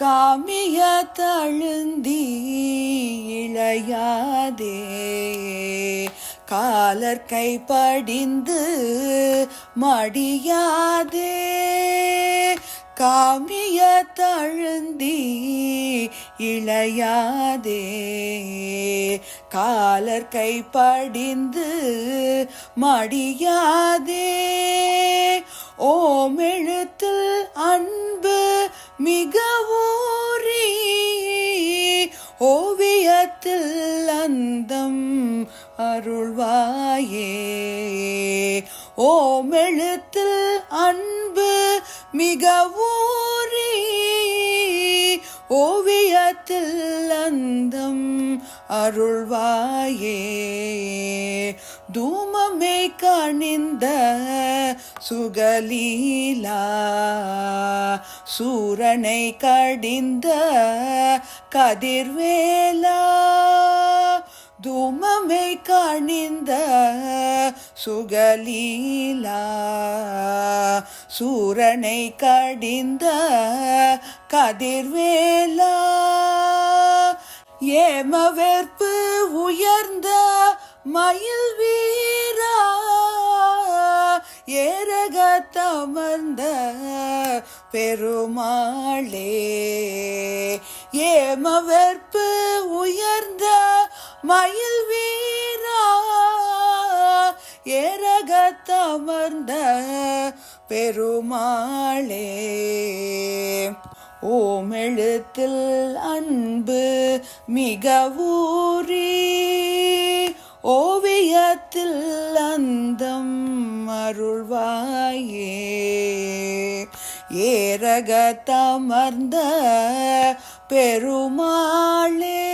காமிய தழுந்தி இளையாதே. காலர் கைப்படிந்து மடியாதே. காமிய தழுந்தி இளையாதே. காலர் கைப்படிந்து மடியாதே. ஓமெழுத்தில் அன்பு மிக ஊறி ஓவியத்தில் அந்தம் அருள்வாயே. ஓமெழுத்தில் அன்பு மிக ஊறி ஓவியத்தில் அந்தம் அருள்வாயே. தூமமே கணிந்த சுகலீலா சூரனை கடிந்த கதிர்வேலா தூமமை கணிந்த சுகலீலா சூரனை கடிந்த கதிர்வேலா. ஏமவெற்பு உயர்ந்த மயில் வீ தமர்ந்த பெருமாளே. ஏமவெற்பு உயர்ந்த மயில் வீரா. ஏரகத்தமர்ந்த பெருமாளே. ஓமெழுத்தில் அன்பு மிக ஊறி ஓவியத்தில் அந்த அருள்வாயே. ஏரகத்தமர்ந்த பெருமாளே.